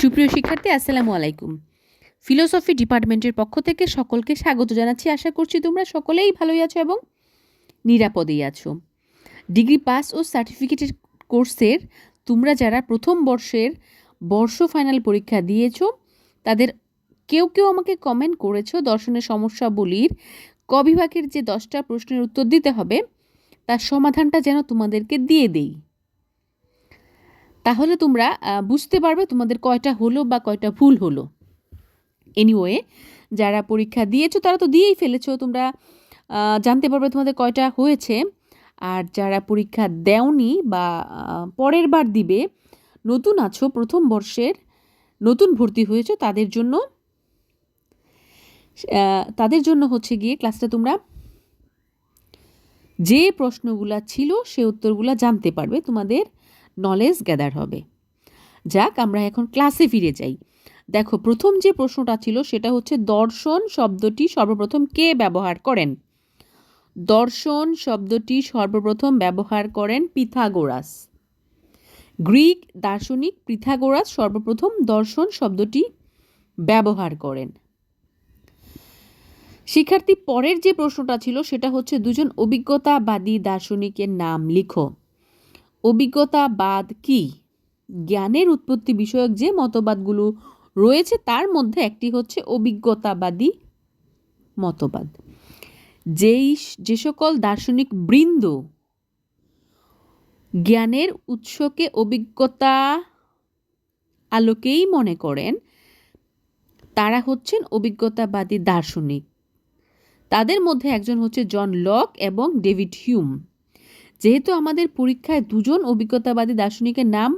সুপ্রিয় শিক্ষার্থী, আসসালামু আলাইকুম। ফিলোসফি ডিপার্টমেন্টের পক্ষ থেকে সকলকে স্বাগত জানাচ্ছি। আশা করছি তোমরা সকলেই ভালোই আছো এবং নিরাপদেই আছো। ডিগ্রি পাস ও সার্টিফিকেটের কোর্সের তোমরা যারা প্রথম বর্ষের বর্ষ ফাইনাল পরীক্ষা দিয়েছ, তাদের কেউ কেউ আমাকে কমেন্ট করেছ দর্শনের সমস্যাবলীর। ক বিভাগের যে দশটা প্রশ্নের উত্তর দিতে হবে, তার সমাধানটা যেন তোমাদেরকে দিয়ে দেই। তাহলে তোমরা বুঝতে পারবে তোমাদের কয়টা হলো বা কয়টা ভুল হলো। এনিওয়ে যারা পরীক্ষা দিয়েছ, তারা তো দিয়েই ফেলেছো। তোমরা জানতে পারবে তোমাদের কয়টা হয়েছে। আর যারা পরীক্ষা দেওনি বা পরের বার দিবে, নতুন আছো, প্রথম বর্ষের নতুন ভর্তি হয়েছো, তাদের জন্য তাদের জন্য হচ্ছে গিয়ে ক্লাসটা তোমরা যে প্রশ্নগুলা ছিল, সে উত্তরগুলা জানতে পারবে তোমাদের। নলেজ গ্যাদার হবে। যাক, আমরা এখন ক্লাসে ফিরে যাই। দেখো, প্রথম যে প্রশ্নটা ছিল, সেটা হচ্ছে দর্শন শব্দটি সর্বপ্রথম কে ব্যবহার করেন? দর্শন শব্দটি সর্বপ্রথম ব্যবহার করেন পিথাগোরাস। গ্রিক দার্শনিক পিথাগোরাস সর্বপ্রথম দর্শন শব্দটি ব্যবহার করেন। শিক্ষার্থী, পরের যে প্রশ্নটা ছিল, সেটা হচ্ছে দুজন অভিজ্ঞতাবাদী দার্শনিকের নাম লিখো। অভিজ্ঞতাবাদ কি? জ্ঞানের উৎপত্তি বিষয়ক যে মতবাদগুলো রয়েছে, তার মধ্যে একটি হচ্ছে অভিজ্ঞতাবাদী মতবাদ। যেই যে সকল দার্শনিক বৃন্দ জ্ঞানের উৎসকে অভিজ্ঞতা আলোকেই মনে করেন, তারা হচ্ছেন অভিজ্ঞতাবাদী দার্শনিক। তাদের মধ্যে একজন হচ্ছে জন লক এবং ডেভিড হিউম। যেহেতু আমাদের পরীক্ষায় দুজন অভিজ্ঞতাবাদী দার্শনিকের নাম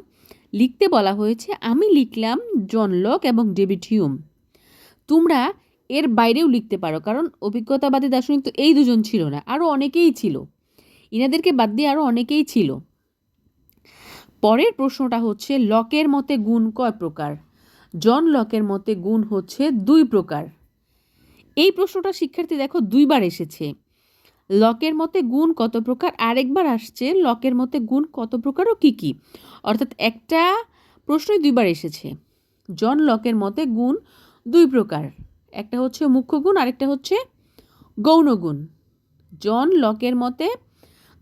লিখতে বলা হয়েছে, আমি লিখলাম জন লক এবং ডেভিড হিউম। তোমরা এর বাইরেও লিখতে পারো, কারণ অভিজ্ঞতাবাদী দার্শনিক তো এই দুজন ছিল না আরও অনেকেই ছিল। ইনাদেরকে বাদ দিয়ে আরও অনেকেই ছিল। পরের প্রশ্নটা হচ্ছে, লকের মতে গুণ কয় প্রকার? জন লকের মতে গুণ হচ্ছে দুই প্রকার। এই প্রশ্নটা শিক্ষার্থী দেখো দুইবার এসেছে। লকের মতে গুণ কত প্রকার? আরেকবার আসছে, লকের মতে গুণ কত প্রকার ও কী কী? অর্থাৎ একটা প্রশ্নই দুইবার এসেছে। জন লকের মতে গুণ দুই প্রকার, একটা হচ্ছে মুখ্য গুণ, আরেকটা হচ্ছে গৌণ গুণ। জন লকের মতে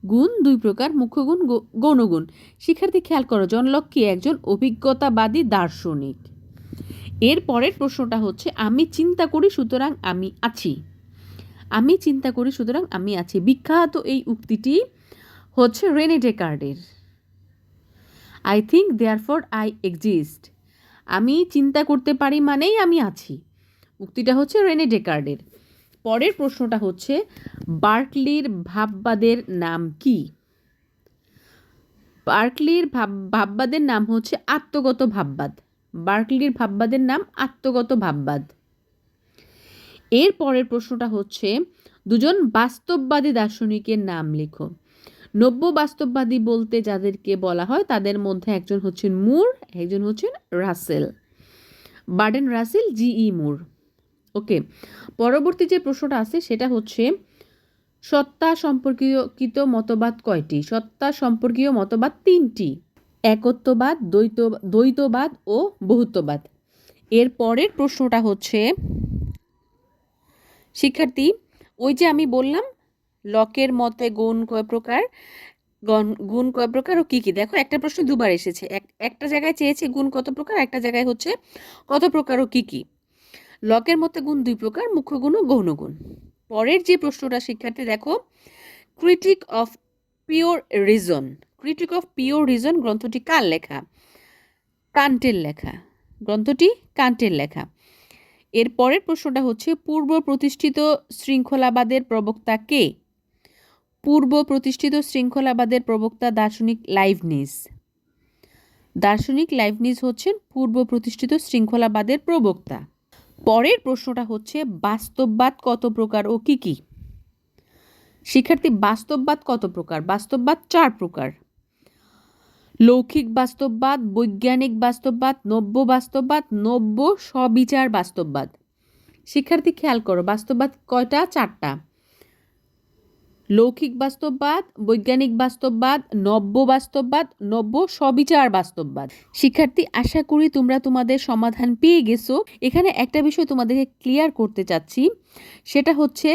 গুণ দুই প্রকার, মুখ্য গুণ গৌণগুণ শিক্ষার্থী খেয়াল করো, জন লক কি একজন অভিজ্ঞতাবাদী দার্শনিক? এর পরের প্রশ্নটা হচ্ছে, আমি চিন্তা করি সুতরাং আমি আছি। আমি চিন্তা করি সুতরাং আমি আছি। বিখ্যাত এই উক্তিটি হচ্ছে রেনে ডেকার্ডের। I think therefore I exist আমি চিন্তা করতে পারি মানেই আমি আছি। উক্তিটা হচ্ছে রেনে ডেকার্ডের। পরের প্রশ্নটা হচ্ছে, বার্কলির ভাববাদের নাম কি? বার্কলির ভাব ভাববাদের নাম হচ্ছে আত্মগত ভাববাদ। বার্কলির ভাববাদের নাম আত্মগত ভাববাদ। এর পরের প্রশ্নটা হচ্ছে, দুজন বাস্তববাদী দার্শনিকের নাম লেখো। নব্য বাস্তববাদী বলতে যাদেরকে বলা হয়, তাদের মধ্যে একজন হচ্ছেন মুর, একজন হচ্ছেন Russell. Bertrand Russell G E Moore. Okay, পরবর্তী যে প্রশ্নটা আছে, সেটা হচ্ছে, সত্তা সম্পর্কিত মতবাদ কয়টি? সত্তা সম্পর্কীয় মতবাদ তিনটি, একত্ববাদ, দ্বৈত, দ্বৈতবাদ ও বহুত্ববাদ। এর পরের প্রশ্নটা হচ্ছে শিক্ষার্থী, ওই যে আমি বললাম, লকের মতে গুণ কয় প্রকার? গণ- কয় প্রকার ও কী কী? দেখো, একটা প্রশ্ন দুবার এসেছে। এক, একটা জায়গায় চেয়েছে গুণ কত প্রকার, একটা জায়গায় হচ্ছে কত প্রকার ও কী কী? লকের মতে গুণ দুই প্রকার, মুখ্য গুণ ও গৌণ গুণ। পরের যে প্রশ্নটা, শিক্ষার্থী, দেখো critique of pure reason critique of pure reason গ্রন্থটি কার লেখা? কান্টের লেখা। গ্রন্থটি কান্টের লেখা। এর পরের প্রশ্নটা হচ্ছে, পূর্ব প্রতিষ্ঠিত শৃঙ্খলাবাদের প্রবক্তা কে? পূর্ব প্রতিষ্ঠিত শৃঙ্খলাবাদের প্রবক্তা দার্শনিক লাইভনিস দার্শনিক লাইভনিস হচ্ছেন পূর্ব প্রতিষ্ঠিত শৃঙ্খলাবাদের প্রবক্তা। পরের প্রশ্নটা হচ্ছে, বাস্তববাদ কত প্রকার ও কি কি? শিক্ষার্থী, বাস্তববাদ কত প্রকার? বাস্তববাদ চার প্রকার। লৌকিক বাস্তববাদ, বৈজ্ঞানিক বাস্তববাদ, নব্য বাস্তববাদ, নব্য সবিচার বাস্তববাদ। শিক্ষার্থী খেয়াল করো, বাস্তববাদ কয়টা? চারটা। লৌকিক বাস্তববাদ, বৈজ্ঞানিক বাস্তববাদ, নব্য বাস্তববাদ, নব্য সবিচার বাস্তববাদ। শিক্ষার্থী, আশা করি তোমরা তোমাদের সমাধান পেয়ে গেছো। এখানে একটা বিষয় তোমাদেরকে ক্লিয়ার করতে চাচ্ছি। সেটা হচ্ছে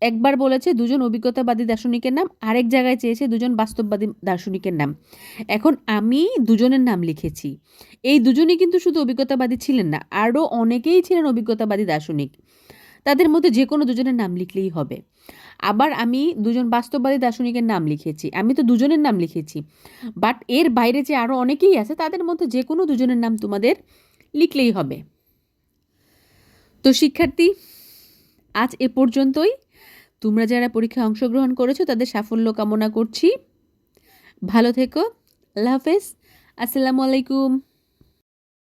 একবার বলেছে দুজন অভিজ্ঞতাবাদী দার্শনিকের নাম, আরেক জায়গায় চেয়েছে দুজন বাস্তববাদী দার্শনিকের নাম। এখন আমি দুজনের নাম লিখেছি। এই দুজনই কিন্তু শুধু অভিজ্ঞতাবাদী ছিলেন না আরও অনেকেই ছিলেন অভিজ্ঞতাবাদী দার্শনিক। তাদের মধ্যে যে কোনো দুজনের নাম লিখলেই হবে। আবার আমি দুজন বাস্তববাদী দার্শনিকের নাম লিখেছি, আমি তো দুজনের নাম লিখেছি। বাট এর বাইরে যে আরও অনেকেই আছে, তাদের মধ্যে যে কোনো দুজনের নাম তোমাদের লিখলেই হবে। তো শিক্ষার্থী, আজ এ পর্যন্তই। তোমরা যারা পরীক্ষায় অংশগ্রহণ করেছ, তাদের সাফল্য কামনা করছি। ভালো থেকো। আল্লাহ হাফেজ। আসসালামু আলাইকুম।